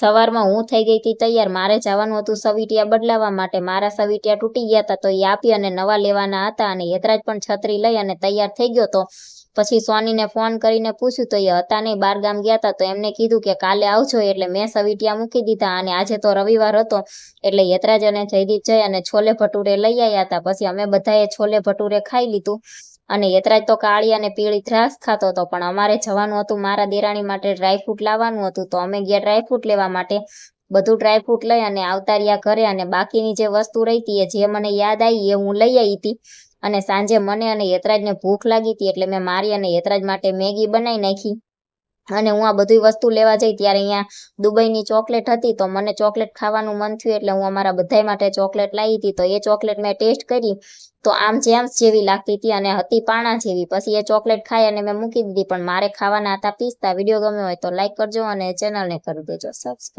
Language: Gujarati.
સવારમાં હું થઈ ગઈ હતી તૈયાર, મારે જવાનું હતું સવિટિયા બદલાવવા માટે. મારા સવિટિયા તૂટી ગયા હતા તો એ આપી અને નવા લેવાના હતા અને યતરાજ પણ છત્રી લઈ અને તૈયાર થઈ ગયો તો પછી સોનીને ફોન કરીને પૂછ્યું, તો એ હતા નહીં? બાર ગામ ગયા હતા? તો એમને કીધું કે, કાલે આવજો. એટલે મેં સવિટિયા મૂકી દીધા અને આજે તો રવિવાર હતો, એટલે યતરાજ અને જયદીપ જઈ અને છોલે ભટુરે લઈ આવ્યા હતા. પછી અમે બધાએ છોલે ભટુરે ખાઈ લીધું. અને યતરાજ તો કાળી અને પીળી ત્રાસ ખાતો હતો, પણ અમારે જવાનું હતું મારા દેરાણી માટે ડ્રાયફ્રૂટ લાવવાનું હતું, તો અમે ગયા ડ્રાયફ્રૂટ લેવા માટે. બધું ડ્રાયફ્રૂટ લઈ અને આવતા રહ્યા ઘરે અને બાકીની જે વસ્તુ રહી હતી એ જે મને યાદ આવી એ હું લઈ આવી હતી. અને સાંજે મને અને યતરાજને ભૂખ લાગી હતી એટલે મેં મારી અને યતરાજ માટે મેગી બનાવી નાખી. અને હું આ બધી વસ્તુ લેવા જઈ ત્યારે અહીંયા દુબઈની ચોકલેટ હતી તો મને ચોકલેટ ખાવાનું મન થયું એટલે હું અમારા બધાય માટે ચોકલેટ લાવી હતી. તો એ ચોકલેટ મેં ટેસ્ટ કરી તો આમ જેમ્સ જેવી લાગતી હતી અને હતી પાણા જેવી. પછી એ ચોકલેટ ખાઈ અને મેં મૂકી દીધી. પણ મારે ખાવાના હતા પીસતા. વીડિયો ગમ્યો હોય તો લાઈક કરજો અને ચેનલને કરી દેજો. સબસ્ક્રાઈબ